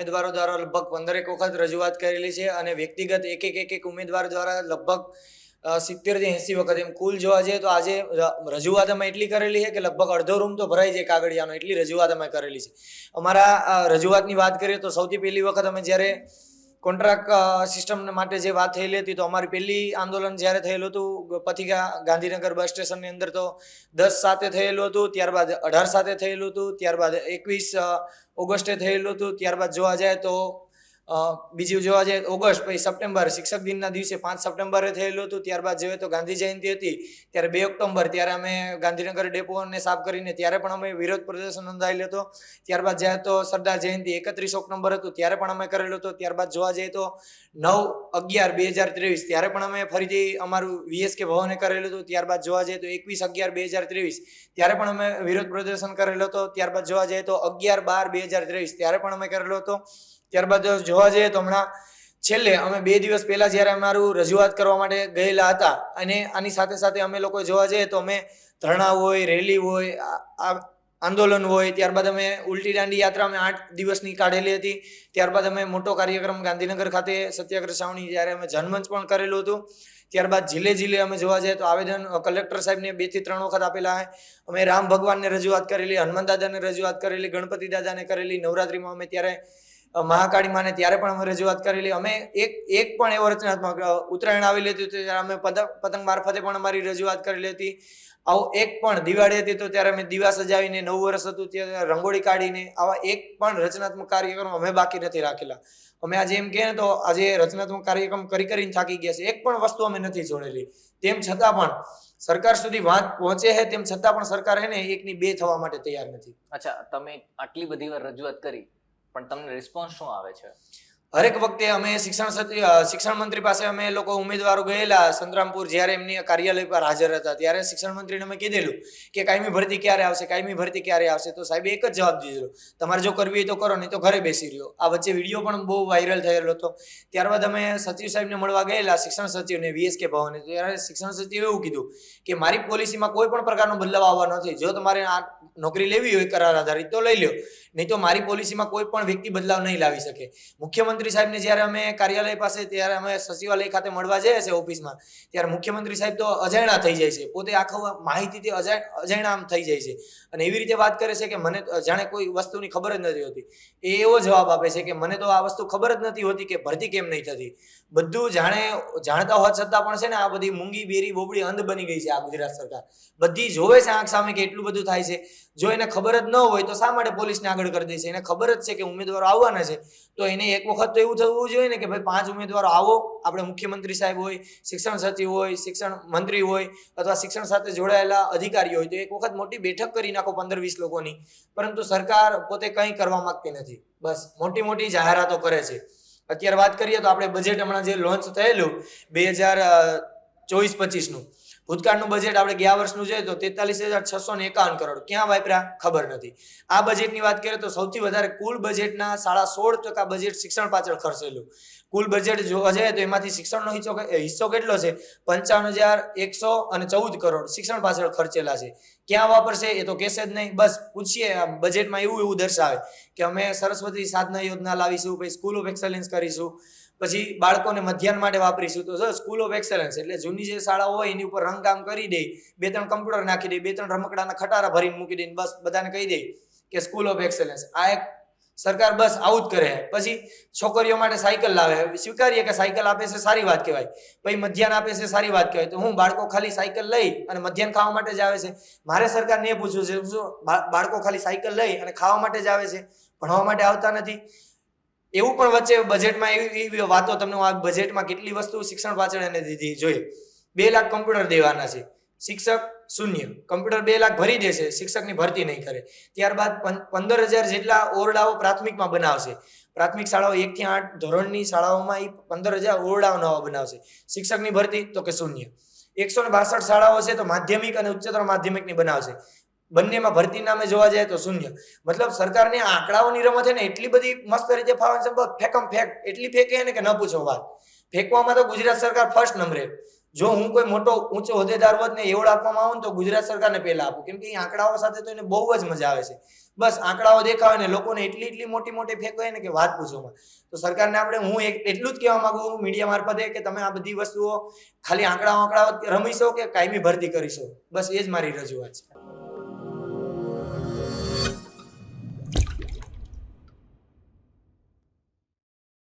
ઉમેદવારો દ્વારા લગભગ પંદરેક વખત રજૂઆત કરેલી છે અને વ્યક્તિગત એક એક એક એક ઉમેદવાર દ્વારા લગભગ સિત્તેરથી એંસી વખત એમ. કુલ જોવા જઈએ તો આજે રજૂઆત અમે એટલી કરેલી છે કે લગભગ અડધો રૂમ તો ભરાઈ જાય કાગળિયાનો. એટલી રજૂઆત અમે કરેલી છે. અમારા રજૂઆતની વાત કરીએ તો સૌથી પહેલી વખત અમે જ્યારે કોન્ટ્રાક્ટ સિસ્ટમ માટે જે વાત થયેલી હતી, તો અમારી પહેલી આંદોલન જ્યારે થયેલું હતું પથિકા ગાંધીનગર બસ સ્ટેશનની અંદર તો દસ સાથે થયેલું હતું, ત્યારબાદ અઢાર સાથે થયેલું હતું, ત્યારબાદ એકવીસ ઓગસ્ટે થયેલું હતું, ત્યારબાદ જોવા જાય તો બીજું જોવા જઈએ ઓગસ્ટ, પછી સપ્ટેમ્બર, શિક્ષક દિનના દિવસે પાંચ સપ્ટેમ્બરે થયેલું હતું, ત્યારબાદ જોઈએ તો ગાંધી જયંતિ હતી, ત્યારે બે ઓક્ટોબર ત્યારે અમે ગાંધીનગર ડેપોને સાફ કરીને ત્યારે પણ અમે વિરોધ પ્રદર્શન નોંધાયેલો હતો. ત્યારબાદ જાય તો સરદાર જયંતિ એકત્રીસ ઓક્ટોબર હતું, ત્યારે પણ અમે કરેલું હતું. ત્યારબાદ જોવા જઈએ તો નવ અગિયાર બે હજાર ત્રેવીસ, ત્યારે પણ અમે ફરીથી અમારું વીએસકે ભવને કરેલું હતું. ત્યારબાદ જોવા જઈએ તો એકવીસ અગિયાર બે હજાર ત્રેવીસ, ત્યારે પણ અમે વિરોધ પ્રદર્શન કરેલો હતો. ત્યારબાદ જોવા જઈએ તો અગિયાર બાર બે હજાર ત્રેવીસ, ત્યારે પણ અમે કરેલો હતો. ત્યારબાદ જોવા જઈએ તો હમણાં છેલ્લે અમે બે દિવસ પહેલા જ્યારે અમારું રજૂઆત કરવા માટે ગયેલા હતા અને આની સાથે સાથે અમે લોકો જોવા જઈએ તો અમે ધરણા હોય, રેલી હોય આંદોલન હોય, ત્યારબાદ અમે ઉલટી દાંડી યાત્રા અમે આઠ દિવસની કાઢેલી હતી. ત્યારબાદ અમે મોટો કાર્યક્રમ ગાંધીનગર ખાતે સત્યાગ્રહ છાવણી જ્યારે અમે જનમંચ પણ કરેલું હતું. ત્યારબાદ જિલ્લે જિલ્લે અમે જોવા જઈએ તો આવેદન કલેક્ટર સાહેબને બેથી ત્રણ વખત આપેલા છે. અમે રામ ભગવાનને રજૂઆત કરેલી, હનુમાન દાદાને રજૂઆત કરેલી, ગણપતિ દાદાને કરેલી, નવરાત્રિમાં અમે ત્યારે મહાકાળી માને ત્યારે પણ અમે રજૂઆત કરેલી. અમે એક એક પણ એવો રચનાત્મક ઉત્તરાયણ આવેલી હતી ત્યારે અમે પતંગ મારફતે પણ અમારી રજૂઆત કરેલી હતી. આવો એક પણ દિવાળી હતી તો ત્યારે અમે દીવા સજાવીને નવું વર્ષ હતું ત્યારે રંગોળી કાઢીને આવા એક પણ રચનાત્મક કાર્યક્રમ અમે બાકી નથી રાખેલા. અમે આજે એમ કહે તો આજે રચનાત્મક કાર્યક્રમ કરી કરીને થાકી ગયા છે. એક પણ વસ્તુ અમે નથી જોડેલી. તેમ છતાં પણ સરકાર સુધી વાત પહોંચે છે તેમ છતાં પણ સરકાર હે ને એકની બે થવા માટે તૈયાર નથી. અચ્છા, તમે આટલી બધી વાર રજૂઆત કરી. પણ તમને રિસ્પોન્સ શું આવે છે? હરેક વખતે અમે શિક્ષણ શિક્ષણ મંત્રી પાસે અમે લોકો ઉમેદવારો ગયેલા સંતરામપુર જ્યારે એમની કાર્યાલય પર હાજર હતા, ત્યારે શિક્ષણ મંત્રીને અમે કીધેલું કે કાયમી ભરતી ક્યારે આવશે, કાયમી ભરતી ક્યારે આવશે? તો સાહેબે એક જ જવાબ દીધેલો, તમારે જો કરવી તો કરો, નહીં તો ઘરે બેસી રહ્યો. આ વચ્ચે વીડિયો પણ બહુ વાયરલ થયેલો હતો. ત્યારબાદ અમે સચિવ સાહેબને મળવા ગયેલા શિક્ષણ સચિવને વીએસકે ભવને ત્યારે શિક્ષણ સચિવે એવું કીધું કે, મારી પોલિસીમાં કોઈ પણ પ્રકારનો બદલાવ આવવાનો નથી જો તમારે આ નોકરી લેવી હોય, કરાર આધારિત, તો લઈ લો નહીં તો મારી પોલિસીમાં કોઈ પણ વ્યક્તિ બદલાવ નહીં લાવી શકે. મુખ્યમંત્રી સાહેબને જ્યારે અમે કાર્યાલય પાસે, ત્યારે અમે સચિવાલય ખાતે મળવા જઈએ છીએ ઓફિસમાં, ત્યારે મુખ્યમંત્રી સાહેબ તો અજાણા થઈ જાય છે. પોતે આખો માહિતીથી અજાણ આમ થઈ જાય છે. અને એવી રીતે વાત કરે છે કે મને જાણે કોઈ વસ્તુની ખબર જ નથી હોતી. એ એવો જવાબ આપે છે કે મને તો આ વસ્તુ ખબર જ નથી હોતી કે ભરતી કેમ નહીં થતી. બધું જાણે, જાણતા હોવા છતાં પણ છે ને આ બધી મૂંગી, બેરી, બોબડી અંધ બની ગઈ છે આ ગુજરાત સરકાર. બધી જોવે છે આંખ સામે કે એટલું બધું થાય છે. જો એને ખબર જ ન હોય તો શા માટે પોલીસને આગળ કરી દે છે? એને ખબર જ છે કે ઉમેદવારો આવવાના છે. તો એને એક વખત તો એવું થવું જોઈએ ને કે ભાઈ પાંચ ઉમેદવારો આવો, આપણે મુખ્યમંત્રી સાહેબ હોય, શિક્ષણ સચિવ હોય, શિક્ષણ મંત્રી હોય, અથવા શિક્ષણ સાથે જોડાયેલા અધિકારીઓ હોય, તો એક વખત મોટી બેઠક કરી નાખો પંદર વીસ લોકોની. પરંતુ સરકાર પોતે કંઈ કરવા માંગતી નથી. બસ, મોટી મોટી જાહેરાતો કરે છે. અત્યારે વાત કરીએ તો આપણે બજેટ હમણાં જે લોન્ચ થયેલું, બે હજાર ચોવીસ પચીસનું. ભૂતકાળનું બજેટ આપણે ગયા વર્ષનું છે તો તેતાલીસ હજાર છસો ને એકાવન કરોડ. ક્યાં વાપર્યા? ખબર નથી. આ બજેટની વાત કરીએ તો સૌથી વધારે કુલ બજેટના સાડા સોળ ટકા બજેટ શિક્ષણ પાછળ ખર્ચેલું. કુલ બજેટ જોવા જાય તો એમાંથી શિક્ષણનો હિસ્સો હિસ્સો કેટલો છે? પંચાવન હજાર એકસો અને ચૌદ કરોડ શિક્ષણ પાછળ ખર્ચેલા છે. ક્યાં વાપરશે એ તો કહેશે જ નહીં. બસ પૂછીએ બજેટમાં એવું એવું દર્શાવે કે અમે સરસ્વતી સાધના યોજના લાવીશું, પછી સ્કૂલ ઓફ એક્સલન્સ કરીશું પછી બાળકોને મધ્યાહન માટે વાપરીશું. તો સર સ્કૂલ ઓફ એક્સલન્સ એટલે જૂની જે શાળાઓ હોય એની ઉપર રંગકામ કરી દે, બે ત્રણ કમ્પ્યુટર નાખી દે, બે ત્રણ રમકડાના ખટારા ભરીને મૂકી દે બસ બધાને કહી દે કે સ્કૂલ ઓફ એક્સલન્સ આ એક સરકાર બસ આવું જ કરે. પછી છોકરીઓ માટે સાયકલ લાવે. સ્વીકારીએ કે સાયકલ આપે છે સારી વાત કહેવાય. પછી મધ્યાહન આપે છે સારી વાત કહેવાય. તો હું બાળકો ખાલી સાયકલ લઈ અને મધ્યાહન ખાવા માટે જ આવે છે. મારે સરકારને એ પૂછવું છે શું બાળકો ખાલી સાયકલ લઈ અને ખાવા માટે જ આવે છે? ભણવા માટે આવતા નથી. એવું પણ વચ્ચે બજેટમાં એવી એવી વાતો તમને આ બજેટમાં કેટલી વસ્તુ શિક્ષણ પાછળ એને દીધી જોઈએ. બે લાખ કમ્પ્યુટર દેવાના છે. શિક્ષક શૂન્ય. કમ્પ્યુટર બે લાખ ભરી દેશે. શિક્ષકની ભરતી નહીં કરે. ત્યારબાદ પંદર હજાર જેટલા ઓરડાઓ પ્રાથમિકમાં બનાવશે. પ્રાથમિક શાળાઓ એક થી આઠ ધોરણની શાળાઓમાં એ પંદર હજાર ઓરડાઓ નવા બનાવશે. શિક્ષકની ભરતી તો કે શૂન્ય. એકસો ને બાસઠ શાળાઓ છે તો માધ્યમિક અને ઉચ્ચતર માધ્યમિકની બનાવશે. બંનેમાં ભરતી નામે જોવા જાય તો શૂન્ય. મતલબ સરકારને આંકડાઓની રમત છે ને, એટલી બધી મસ્ત રીતે ફાવે છે બસ ફેંક એટલી ફેંકે ને કે ન પૂછો વાત. ફેંકવામાં તો ગુજરાત સરકાર ફર્સ્ટ નંબરે. જો હું કોઈ મોટો ઊંચો હોદ્દેદાર હોત ને એવોર્ડ આપવામાં આવું તો ગુજરાત સરકારને પહેલા આપું. કેમ કે એ આંકડાઓ સાથે તો એને બહુ જ મજા આવે છે. બસ આંકડાઓ દેખાવે ને, લોકોને એટલી એટલી મોટી મોટી ફેંકો ને કે વાત પૂછવામાં તો સરકારને આપણે હું એક એટલું જ કહેવા માંગુ મીડિયા મારફતે, કે તમે આ બધી વસ્તુઓ ખાલી આંકડાઓ આંકડાઓ રમીશો કે કાયમી ભરતી કરીશો? બસ એ જ મારી રજૂઆત છે.